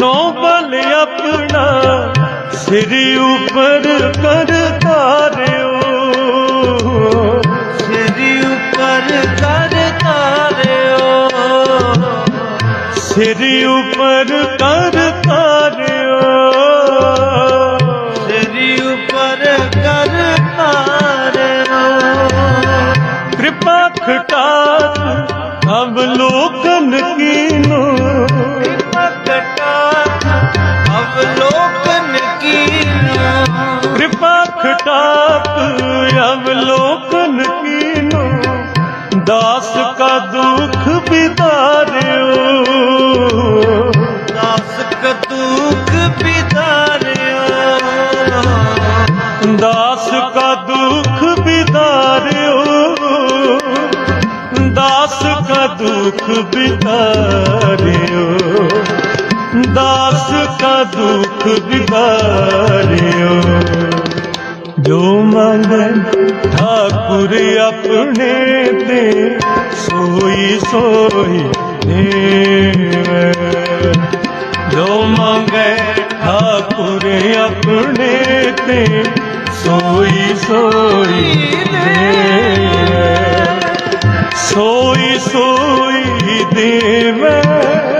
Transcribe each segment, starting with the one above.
ਨੌ ਬਲ ਆਪਣਾ ਸਿਰ ਉਪਰ ਕਰ ਤਾਰਿਓ। ਸਿਰ ਉੱਪਰ ਕਰ ਤਾਰਿਓ। ਸਿਰ ਉਪਰ ਕਰ ਤਾਰਿਓ। ਸਿਰ ਉੱਪਰ ਕਰ ਤਾਰਿਓ। ਕਿਰਪਾ ਖਟਾਤ ਅਵਲੋਕਨ ਕੀਨੋ। ਕਟਾ ਅਵਲੋਕਨ ਕੀਨਾ ਕਿਰਪਾ ਖਟਾਤ ਅਵਲੋਕਨ ਕੀਨੋ ਦਾਸ ਕਾ ਦੁਖ ਬਿਦਾਰਿਓ ਦਾਸ ਕਦੂਖ ਬਿਦਾਰਿਓ ਦਾਸ ਕਾ ਦੁਖ ਬਿਦਾਰਿਓ ਦਾਸ ਕਾ ਦੁਖ ਬਿਦਾਰਿਓ ਦਾਸ ਕਾ ਦੁਖ ਬਿਦਾਰਿਓ ਜੋ ਮੰਗੇ ਠਾਕੁਰ ਆਪਣੇ ਤੇ, ਸੋਈ ਸੋਈ ਦੇਵੇ। ਜੋ ਮੰਗੇ ਠਾਕੁਰ ਆਪਣੇ ਤੇ, ਸੋਈ ਸੋਈ ਦੇਵੇ। ਸੋਈ ਸੋਈ ਦੇਵੇ।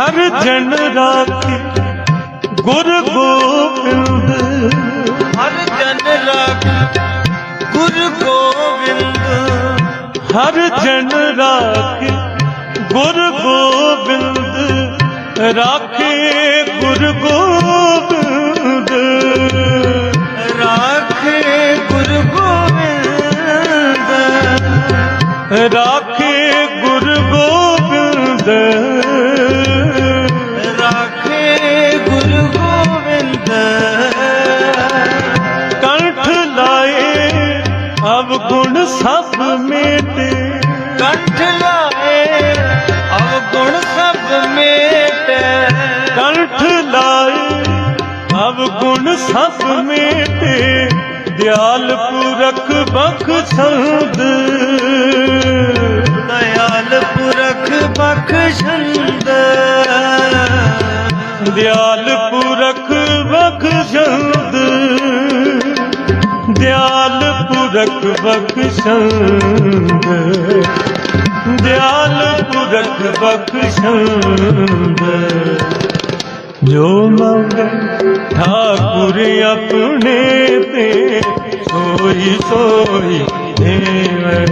ਹਰ ਜਨ ਰਾਖੀ ਗੁਰ ਗੋਬਿੰਦ। ਹਰ ਜਨ ਰਾਖ ਗੁਰ ਗੋਬਿੰਦ। ਹਰ ਜਨ ਰਾਖੀ ਗੁਰ ਗੋਬਿੰਦ। ਰਾਖੇ ਗੁਰ ਗੋਬਿੰਦ। ਕੰਠ ਲਾਏ ਅਬ ਗੁਣ ਸਭ ਮੇਟੇ ਦਿਆਲ ਪੁਰਖ ਬਖਸ਼ੰਦ ਦਇਆਲ ਪੁਰਖ ਬਖਸ਼ੰਦ ਦਿਆਲ ਪੁਰਖ ਬਖਸ਼ੰਦ ਦਿਆਲ ਪੁਰਖ ਬਖਸ਼ੰਦ ਦਿਆਲ ਪੁਰਖ ਬਖਸ਼ੰਦ ਜੋ ਮੰਗੇ ਠਾਕੁਰ ਆਪਣੇ ਤੇ, ਸੋਈ ਸੋਈ ਦੇਵੇ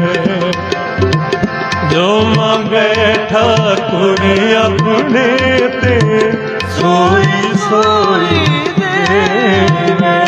ਜੋ ਮੰਗੇ ਠਾਕੁਰ ਆਪਣੇ ਤੇ, ਸੋਈ ਸੋਈ ਦੇਵੇ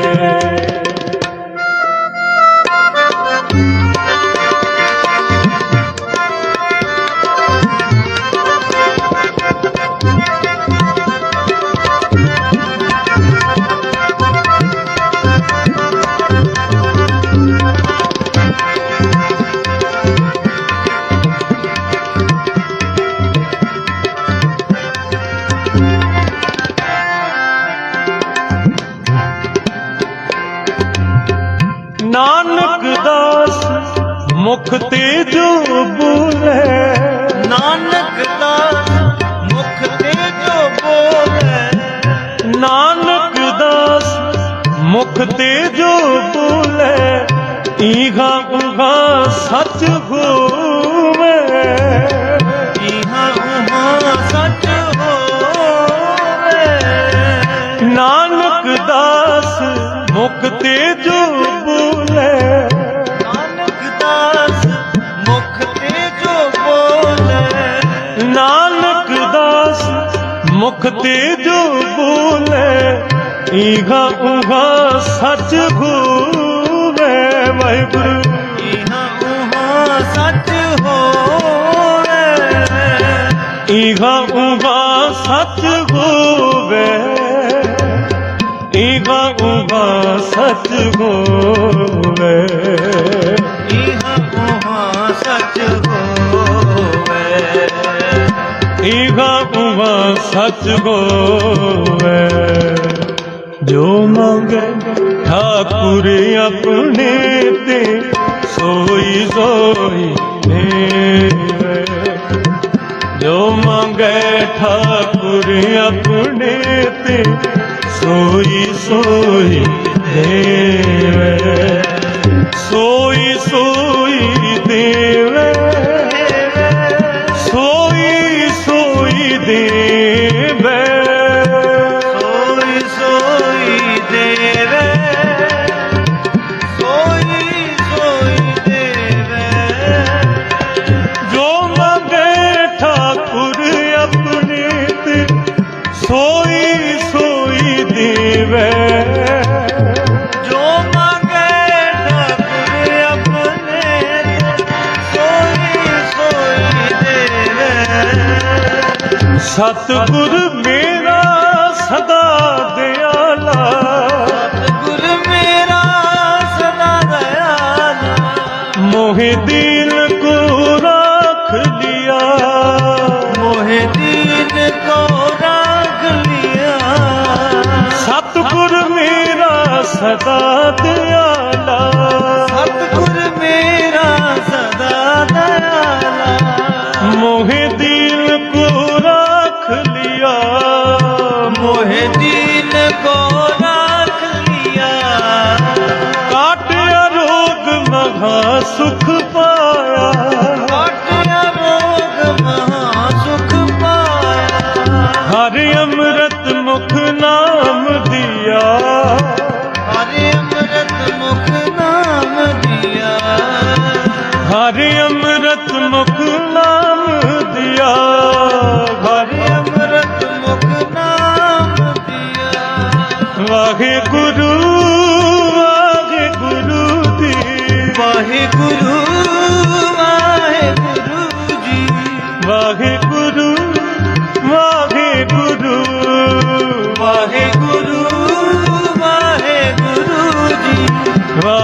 ਮੁਖ ਤੇ ਜੋ ਬੋਲੇ। ਨਾਨਕ ਦਾ ਮੁਖ ਤੇ ਜੋ ਬੋਲੇ। ਨਾਨਕ ਦਾਸ ਮੁਖ ਤੇ ਜੋ ਬੋਲੇ। ਈਗਾ ਉਗਾ ਸੱਚ ਹੋਵੇ। ਇਹਾਂ ਉਹਾਂ ਸੱਚ ਹੋਵੇ। ਨਾਨਕ ਦਾਸ ਮੁਖ ਤੇ ਜੋ ਮੁਖ ਤੇ ਜੋ ਬੋਲੇ ਈਗਾ ਉਗਾ ਸੱਚ ਹੋਵੇ ਵਾਹਿਗੁਰੂ। ਉਹਾਂ ਸੱਚ ਹੋਵੇ। ਈਗਾ ਉਗਾ ਸੱਚ ਹੋਵੇ। ਈਗਾ ਉਗਾ ਸੱਚ ਹੋਵੇ। ਇਹਾਂ ਉਹਾਂ ਸੱਚ ਹੋਵੇ। ਈਗਾ ਉਗਾ ਸੱਚ ਹੋਵੇ ਜੋ ਮੰਗੇ ਠਾਕੁਰ ਆਪਣੇ ਤੇ, ਸੋਈ ਸੋਈ ਦੇਵੇ ਜੋ ਮੰਗੇ ਠਾਕੁਰ ਆਪਣੇ ਤੇ, ਸੋਈ ਸੋਈ ਦੇਵੇ ਸਤਿਗੁਰ ਮੇਰਾ ਨਾਮ ਦਿਆ। ਹਰ ਅੰਮ੍ਰਿਤ ਮੁਖ ਨਾਮ ਦਿਆ। ਹਰ ਅੰਮ੍ਰਿਤ ਮੁਖ ਨਾਮ ਦਿਆ। ਹਰ ਅੰਮ੍ਰਿਤ ਮੁਖ ਨਾਮ ਦਿਆ। ਵਾਹਿਗੁਰੂ ਵਾਹਿਗੁਰੂ ਦੀ ਵਾਹਿਗੁਰੂ ਵਾਹਿਗੁਰੂ ਜੀ। ਵਾਹਿਗੁਰੂ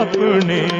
अपने